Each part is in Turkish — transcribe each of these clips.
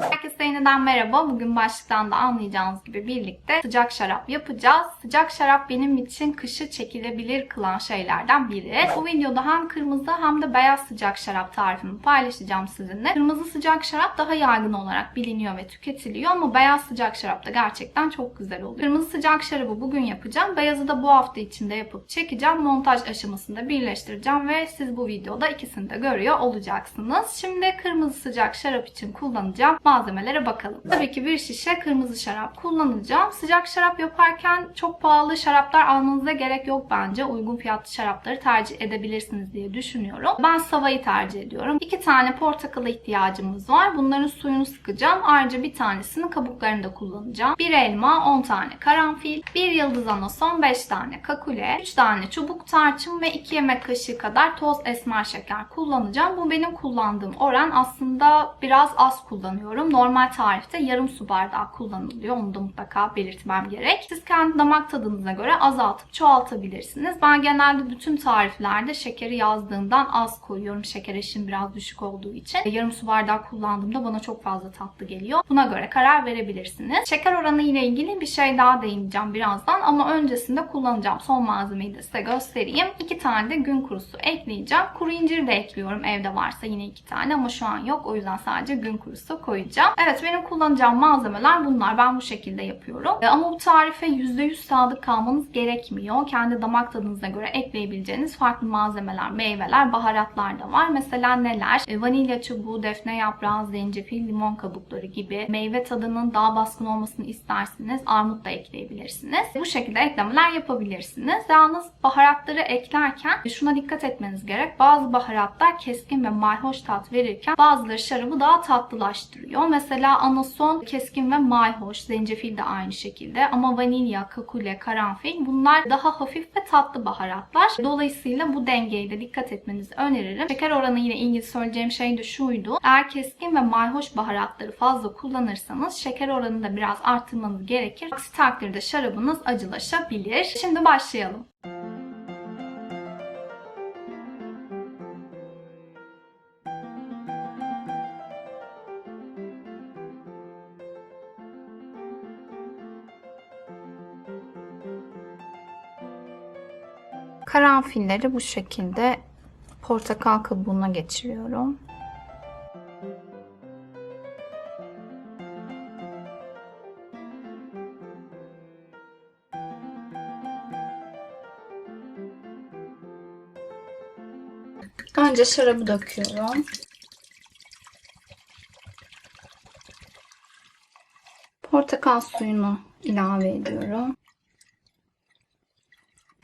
Herkese yeniden merhaba. Bugün başlıktan da anlayacağınız gibi birlikte sıcak şarap yapacağız. Sıcak şarap benim için kışı çekilebilir kılan şeylerden biri. Bu videoda hem kırmızı hem de beyaz sıcak şarap tarifimi paylaşacağım sizinle. Kırmızı sıcak şarap daha yaygın olarak biliniyor ve tüketiliyor ama beyaz sıcak şarap da gerçekten çok güzel oluyor. Kırmızı sıcak şarabı bugün yapacağım. Beyazı da bu hafta içinde yapıp çekeceğim. Montaj aşamasında birleştireceğim ve siz bu videoda ikisini de görüyor olacaksınız. Şimdi kırmızı sıcak şarap için kullanacağım malzemelere bakalım. Tabii ki bir şişe kırmızı şarap kullanacağım. Sıcak şarap yaparken çok pahalı şaraplar almanıza gerek yok bence. Uygun fiyatlı şarapları tercih edebilirsiniz diye düşünüyorum. Ben savayı tercih ediyorum. İki tane portakala ihtiyacımız var. Bunların suyunu sıkacağım. Ayrıca bir tanesinin kabuklarını da kullanacağım. Bir elma, 10 tane karanfil, bir yıldız anason, 5 tane kakule, 3 tane çubuk tarçın ve 2 yemek kaşığı kadar toz esmer şeker kullanacağım. Bu benim kullandığım oran aslında biraz az kullanıyorum. Normal tarifte yarım su bardağı kullanılıyor. Onu da mutlaka belirtmem gerek. Siz kendi damak tadınıza göre azaltıp çoğaltabilirsiniz. Ben genelde bütün tariflerde şekeri yazdığımdan az koyuyorum. Şeker eşim biraz düşük olduğu için. Yarım su bardağı kullandığımda bana çok fazla tatlı geliyor. Buna göre karar verebilirsiniz. Şeker oranı ile ilgili bir şey daha değineceğim birazdan ama öncesinde kullanacağım son malzemeyi de size göstereyim. İki tane de gün kurusu ekleyeceğim. Kuru incir de ekliyorum evde varsa yine iki tane ama şu an yok. O yüzden sadece gün kurusu koyacağım. Evet benim kullanacağım malzemeler bunlar. Ben bu şekilde yapıyorum. E, Ama bu tarife %100 sadık kalmanız gerekmiyor. Kendi damak tadınıza göre ekleyebileceğiniz farklı malzemeler, meyveler, baharatlar da var. Mesela neler? E, Vanilya çubuğu, defne yaprağı, zencefil, limon kabukları gibi meyve tadının daha baskın olmasını isterseniz armut da ekleyebilirsiniz. Bu şekilde eklemeler yapabilirsiniz. Yalnız baharatları eklerken şuna dikkat etmeniz gerek. Bazı baharatlar keskin ve mayhoş tat verirken bazıları şarabı daha tatlılaştırıyor. Mesela anason keskin ve mayhoş, zencefil de aynı şekilde ama vanilya, kakule, karanfil bunlar daha hafif ve tatlı baharatlar. Dolayısıyla bu dengeye de dikkat etmenizi öneririm. Şeker oranı ile ilgili söyleyeceğim şey de şuydu. Eğer keskin ve mayhoş baharatları fazla kullanırsanız şeker oranını da biraz arttırmanız gerekir. Aksi takdirde şarabınız acılaşabilir. Şimdi başlayalım. Karanfilleri bu şekilde portakal kabuğuna geçiriyorum. Önce şarabı döküyorum. Portakal suyunu ilave ediyorum.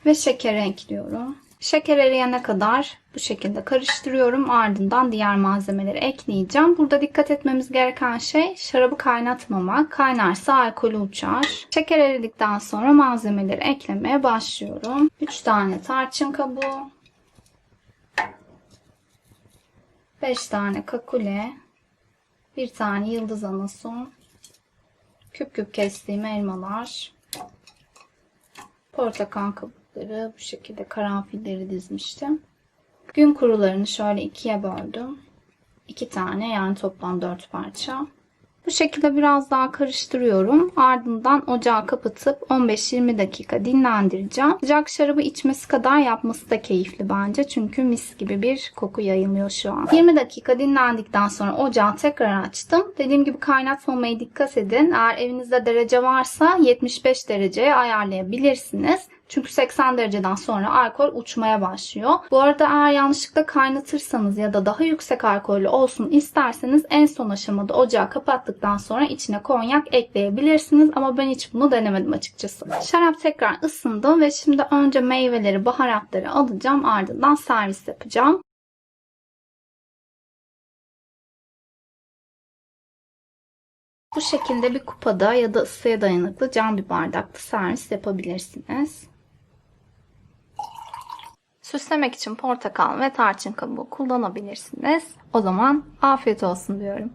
Ve şeker ekliyorum. Şeker eriyene kadar bu şekilde karıştırıyorum. Ardından diğer malzemeleri ekleyeceğim. Burada dikkat etmemiz gereken şey şarabı kaynatmamak. Kaynarsa alkolü uçar. Şeker eridikten sonra malzemeleri eklemeye başlıyorum. 3 tane tarçın kabuğu. 5 tane kakule. 1 tane yıldız anason. Küp küp kestiğim elmalar. Portakal kabukları bu şekilde karanfilleri dizmiştim. Gün kurularını şöyle ikiye böldüm. İki tane yani toplam dört parça. Bu şekilde biraz daha karıştırıyorum. Ardından ocağı kapatıp 15-20 dakika dinlendireceğim. Sıcak şarabı içmesi kadar yapması da keyifli bence. Çünkü mis gibi bir koku yayılıyor şu an. 20 dakika dinlendikten sonra ocağı tekrar açtım. Dediğim gibi kaynatmamaya dikkat edin. Eğer evinizde derece varsa 75 dereceye ayarlayabilirsiniz. Çünkü 80 dereceden sonra alkol uçmaya başlıyor. Bu arada eğer yanlışlıkla kaynatırsanız ya da daha yüksek alkollü olsun isterseniz en son aşamada ocağı kapattıktan sonra içine konyak ekleyebilirsiniz. Ama ben hiç bunu denemedim açıkçası. Şarap tekrar ısındı ve şimdi önce meyveleri, baharatları alacağım. Ardından servis yapacağım. Bu şekilde bir kupada ya da ısıya dayanıklı cam bir bardakta servis yapabilirsiniz. Süslemek için portakal ve tarçın kabuğu kullanabilirsiniz. O zaman afiyet olsun diyorum.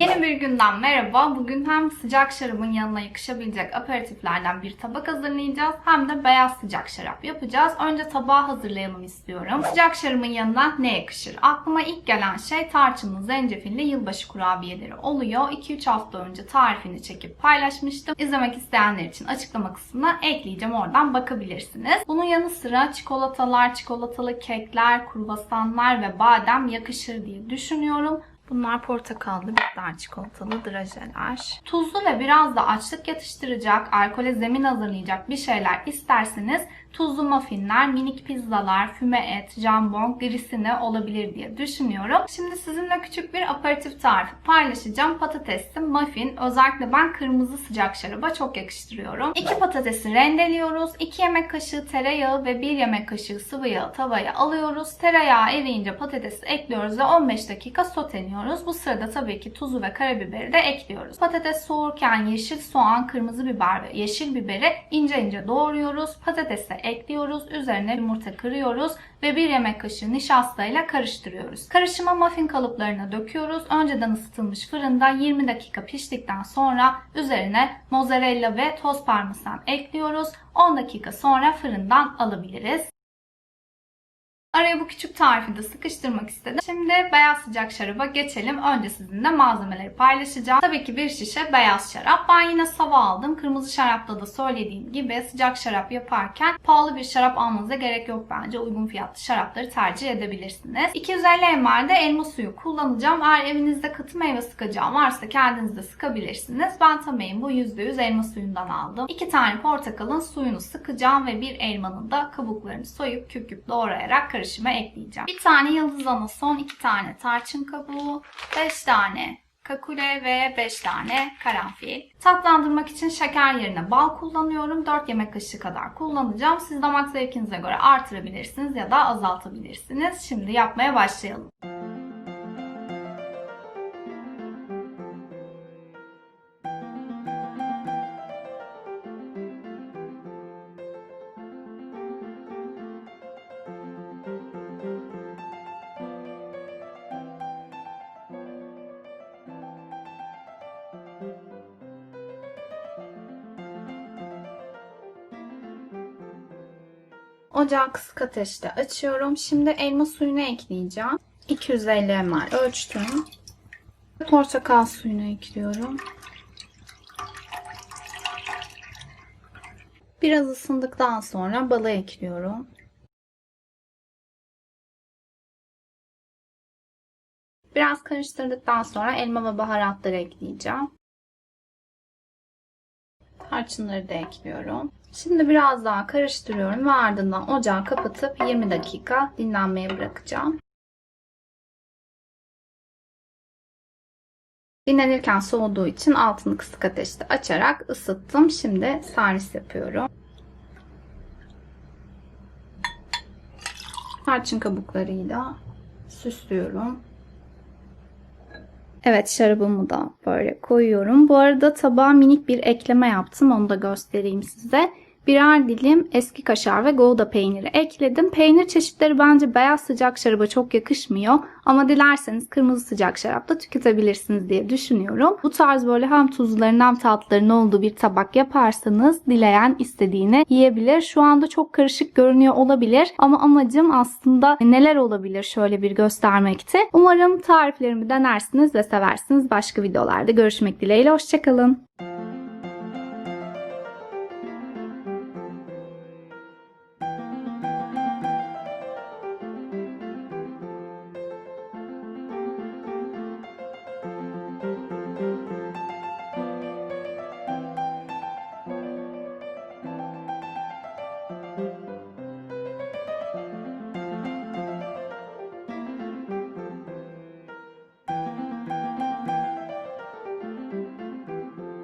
Yeni bir günden merhaba. Bugün hem sıcak şarabın yanına yakışabilecek aperatiflerden bir tabak hazırlayacağız hem de beyaz sıcak şarap yapacağız. Önce tabağı hazırlayalım istiyorum. Sıcak şarabın yanına ne yakışır? Aklıma ilk gelen şey tarçınlı, zencefilli yılbaşı kurabiyeleri oluyor. 2-3 hafta önce tarifini çekip paylaşmıştım. İzlemek isteyenler için açıklama kısmına ekleyeceğim. Oradan bakabilirsiniz. Bunun yanı sıra çikolatalar, çikolatalı kekler, kruvasanlar ve badem yakışır diye düşünüyorum. Bunlar portakallı, bitter çikolatalı drajeler. Tuzlu ve biraz da açlık yatıştıracak, alkole zemin hazırlayacak bir şeyler isterseniz tuzlu muffinler, minik pizzalar, füme et, jambon, grisine olabilir diye düşünüyorum. Şimdi sizinle küçük bir aperatif tarifi paylaşacağım. Patatesli muffin. Özellikle ben kırmızı sıcak şaraba çok yakıştırıyorum. 2 patatesi rendeliyoruz. 2 yemek kaşığı tereyağı ve 1 yemek kaşığı sıvı yağı tavaya alıyoruz. Tereyağı eriyince patatesi ekliyoruz ve 15 dakika soteliyoruz. Bu sırada tabii ki tuzu ve karabiberi de ekliyoruz. Patates soğurken yeşil soğan, kırmızı biber ve yeşil biberi ince ince doğruyoruz. Patatesi ekliyoruz. Üzerine yumurta kırıyoruz ve bir yemek kaşığı nişastayla karıştırıyoruz. Karışıma muffin kalıplarına döküyoruz. Önceden ısıtılmış fırında 20 dakika piştikten sonra üzerine mozzarella ve toz parmesan ekliyoruz. 10 dakika sonra fırından alabiliriz. Araya bu küçük tarifi de sıkıştırmak istedim. Şimdi beyaz sıcak şaraba geçelim. Önce sizinle malzemeleri paylaşacağım. Tabii ki bir şişe beyaz şarap. Ben yine sava aldım. Kırmızı şarapta da söylediğim gibi sıcak şarap yaparken pahalı bir şarap almanıza gerek yok bence. Uygun fiyatlı şarapları tercih edebilirsiniz. 250 ml de elma suyu kullanacağım. Eğer evinizde katı meyve sıkacağı varsa kendiniz de sıkabilirsiniz. Ben Tamay'ın bu %100 elma suyundan aldım. 2 tane portakalın suyunu sıkacağım ve bir elmanın da kabuklarını soyup küp küp doğrayarak karışıma ekleyeceğim. Bir tane yıldız anason, 2 tane tarçın kabuğu, 5 tane kakule ve 5 tane karanfil. Tatlandırmak için şeker yerine bal kullanıyorum. 4 yemek kaşığı kadar kullanacağım. Siz damak zevkinize göre artırabilirsiniz ya da azaltabilirsiniz. Şimdi yapmaya başlayalım. Ocağı kısık ateşte açıyorum. Şimdi elma suyunu ekleyeceğim. 250 ml ölçtüm. Portakal suyunu ekliyorum. Biraz ısındıktan sonra balı ekliyorum. Biraz karıştırdıktan sonra elma ve baharatları ekleyeceğim. Tarçınları da ekliyorum. Şimdi biraz daha karıştırıyorum ve ardından ocağı kapatıp 20 dakika dinlenmeye bırakacağım. Dinlenirken soğuduğu için altını kısık ateşte açarak ısıttım. Şimdi servis yapıyorum. Tarçın kabuklarıyla süslüyorum. Evet şarabımı da böyle koyuyorum. Bu arada tabağa minik bir ekleme yaptım. Onu da göstereyim size. Birer dilim eski kaşar ve gouda peyniri ekledim. Peynir çeşitleri bence beyaz sıcak şaraba çok yakışmıyor. Ama dilerseniz kırmızı sıcak şarapta tüketebilirsiniz diye düşünüyorum. Bu tarz böyle hem tuzluların hem tatlıların olduğu bir tabak yaparsanız dileyen istediğini yiyebilir. Şu anda çok karışık görünüyor olabilir. Ama amacım aslında neler olabilir şöyle bir göstermekti. Umarım tariflerimi denersiniz ve seversiniz. Başka videolarda görüşmek dileğiyle. Hoşçakalın.